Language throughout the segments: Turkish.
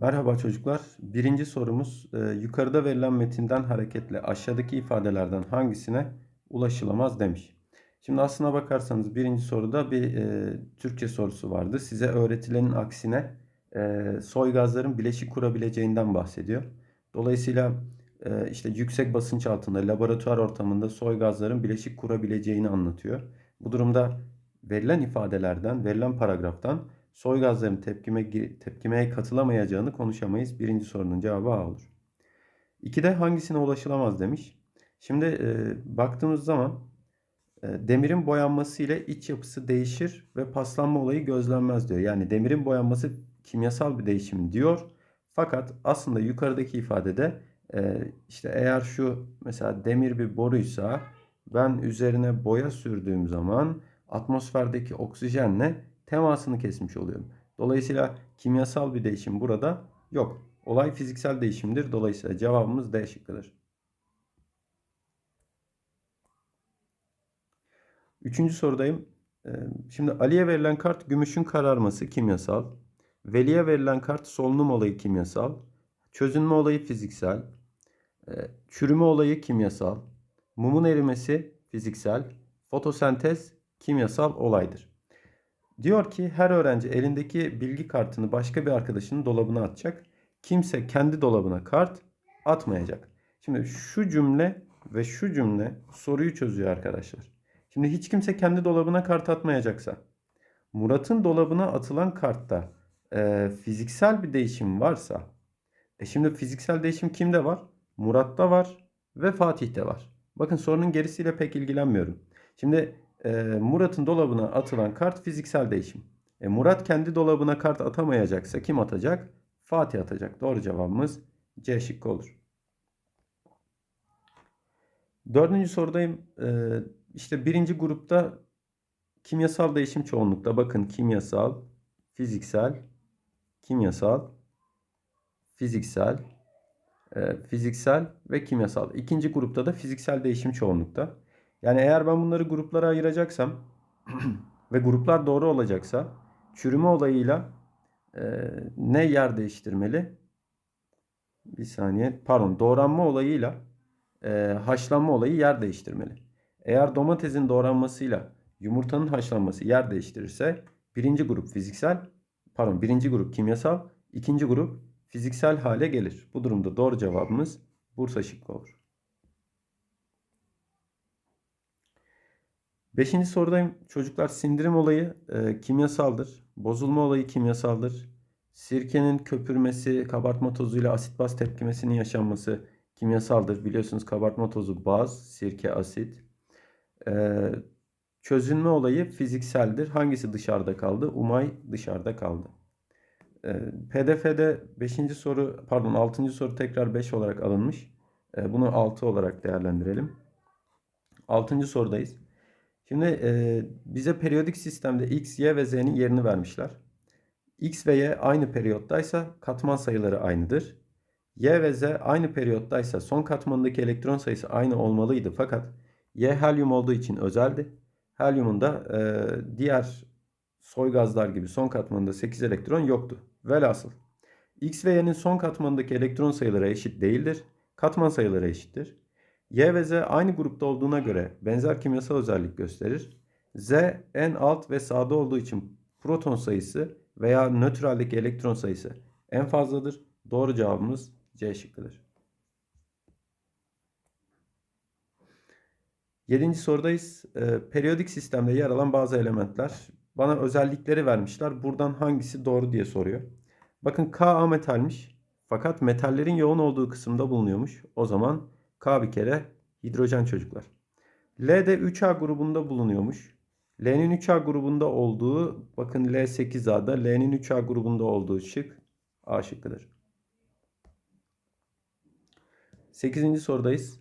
Merhaba çocuklar. Birinci sorumuz e, yukarıda verilen metinden hareketle aşağıdaki ifadelerden hangisine ulaşılamaz demiş. Şimdi aslına bakarsanız birinci soruda bir e, Türkçe sorusu vardı. Size öğretilenin aksine e, soy gazların bileşik kurabileceğinden bahsediyor. Dolayısıyla e, işte yüksek basınç altında laboratuvar ortamında soy gazların bileşik kurabileceğini anlatıyor. Bu durumda verilen ifadelerden, verilen paragraftan soy gazların tepkime, tepkimeye katılamayacağını konuşamayız. Birinci sorunun cevabı A olur. İkide hangisine ulaşılamaz demiş. Şimdi e, baktığımız zaman e, demirin boyanması ile iç yapısı değişir ve paslanma olayı gözlenmez diyor. Yani demirin boyanması kimyasal bir değişim diyor. Fakat aslında yukarıdaki ifadede e, işte eğer şu mesela demir bir boruysa ben üzerine boya sürdüğüm zaman atmosferdeki oksijenle temasını kesmiş oluyorum. Dolayısıyla kimyasal bir değişim burada yok. Olay fiziksel değişimdir. Dolayısıyla cevabımız D şıkkıdır. Üçüncü sorudayım. Ee, şimdi Ali'ye verilen kart gümüşün kararması kimyasal. Veli'ye verilen kart solunum olayı kimyasal. Çözünme olayı fiziksel. Ee, çürüme olayı kimyasal. Mumun erimesi fiziksel. Fotosentez kimyasal olaydır. Diyor ki her öğrenci elindeki bilgi kartını başka bir arkadaşının dolabına atacak. Kimse kendi dolabına kart atmayacak. Şimdi şu cümle ve şu cümle soruyu çözüyor arkadaşlar. Şimdi hiç kimse kendi dolabına kart atmayacaksa Murat'ın dolabına atılan kartta e, fiziksel bir değişim varsa e şimdi fiziksel değişim kimde var? Murat'ta var ve Fatih'te var. Bakın sorunun gerisiyle pek ilgilenmiyorum. Şimdi e, Murat'ın dolabına atılan kart fiziksel değişim. E, Murat kendi dolabına kart atamayacaksa kim atacak? Fatih atacak. Doğru cevabımız C şıkkı olur. Dördüncü sorudayım. E, işte birinci grupta kimyasal değişim çoğunlukta. Bakın kimyasal, fiziksel, kimyasal, fiziksel, e, fiziksel ve kimyasal. İkinci grupta da fiziksel değişim çoğunlukta. Yani eğer ben bunları gruplara ayıracaksam ve gruplar doğru olacaksa çürüme olayıyla e, ne yer değiştirmeli? Bir saniye. Pardon. Doğranma olayıyla e, haşlanma olayı yer değiştirmeli. Eğer domatesin doğranmasıyla yumurtanın haşlanması yer değiştirirse birinci grup fiziksel, pardon birinci grup kimyasal, ikinci grup fiziksel hale gelir. Bu durumda doğru cevabımız Bursa şıkkı olur. Beşinci sorudayım. Çocuklar sindirim olayı e, kimyasaldır. Bozulma olayı kimyasaldır. Sirkenin köpürmesi, kabartma tozuyla asit baz tepkimesinin yaşanması kimyasaldır. Biliyorsunuz kabartma tozu baz, sirke asit. E, çözünme olayı fizikseldir. Hangisi dışarıda kaldı? Umay dışarıda kaldı. E, PDF'de 5. soru, pardon 6. soru tekrar 5 olarak alınmış. E, bunu 6 olarak değerlendirelim. 6. sorudayız. Şimdi e, bize periyodik sistemde x, y ve z'nin yerini vermişler. x ve y aynı periyottaysa katman sayıları aynıdır. y ve z aynı periyottaysa son katmanındaki elektron sayısı aynı olmalıydı fakat y helyum olduğu için özeldi. Helyumun da e, diğer soy gazlar gibi son katmanında 8 elektron yoktu. Velhasıl x ve y'nin son katmanındaki elektron sayıları eşit değildir. Katman sayıları eşittir. Y ve Z aynı grupta olduğuna göre benzer kimyasal özellik gösterir. Z en alt ve sağda olduğu için proton sayısı veya nötraldeki elektron sayısı en fazladır. Doğru cevabımız C şıkkıdır. Yedinci sorudayız. E, periyodik sistemde yer alan bazı elementler. Bana özellikleri vermişler. Buradan hangisi doğru diye soruyor. Bakın Ka metalmiş. Fakat metallerin yoğun olduğu kısımda bulunuyormuş. O zaman K bir kere hidrojen çocuklar. L de 3A grubunda bulunuyormuş. L'nin 3A grubunda olduğu bakın L8A'da L'nin 3A grubunda olduğu şık A şıkkıdır. 8. sorudayız.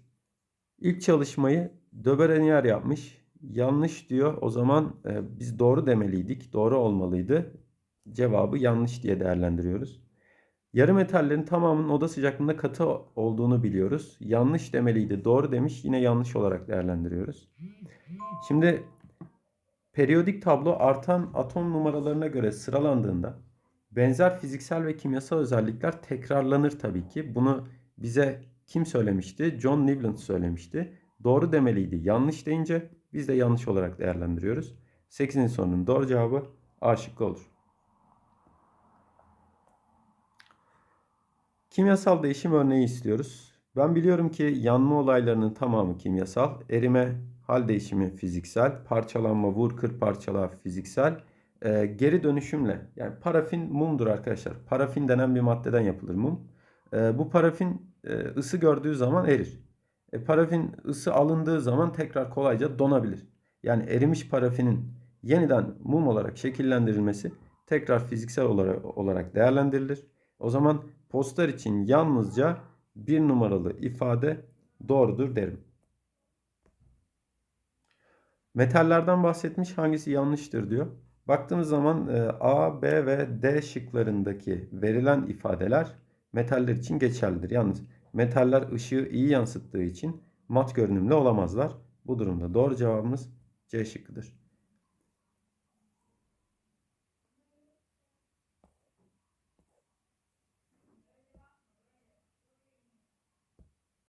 İlk çalışmayı Döberenier yapmış. Yanlış diyor. O zaman e, biz doğru demeliydik. Doğru olmalıydı. Cevabı yanlış diye değerlendiriyoruz. Yarı metallerin tamamının oda sıcaklığında katı olduğunu biliyoruz. Yanlış demeliydi. Doğru demiş. Yine yanlış olarak değerlendiriyoruz. Şimdi periyodik tablo artan atom numaralarına göre sıralandığında Benzer fiziksel ve kimyasal özellikler tekrarlanır tabii ki. Bunu bize kim söylemişti? John Newland söylemişti. Doğru demeliydi. Yanlış deyince biz de yanlış olarak değerlendiriyoruz. 8. sorunun doğru cevabı A şıkkı olur. Kimyasal değişim örneği istiyoruz. Ben biliyorum ki yanma olaylarının tamamı kimyasal. Erime, hal değişimi fiziksel, parçalanma, vur kır parçala fiziksel. Ee, geri dönüşümle yani parafin mumdur arkadaşlar. Parafin denen bir maddeden yapılır mum. Ee, bu parafin e, ısı gördüğü zaman erir. E, parafin ısı alındığı zaman tekrar kolayca donabilir. Yani erimiş parafinin yeniden mum olarak şekillendirilmesi tekrar fiziksel olarak, olarak değerlendirilir. O zaman postlar için yalnızca bir numaralı ifade doğrudur derim. Metallerden bahsetmiş hangisi yanlıştır diyor. Baktığımız zaman e, A, B ve D şıklarındaki verilen ifadeler metaller için geçerlidir. Yalnız metaller ışığı iyi yansıttığı için mat görünümlü olamazlar. Bu durumda doğru cevabımız C şıkkıdır.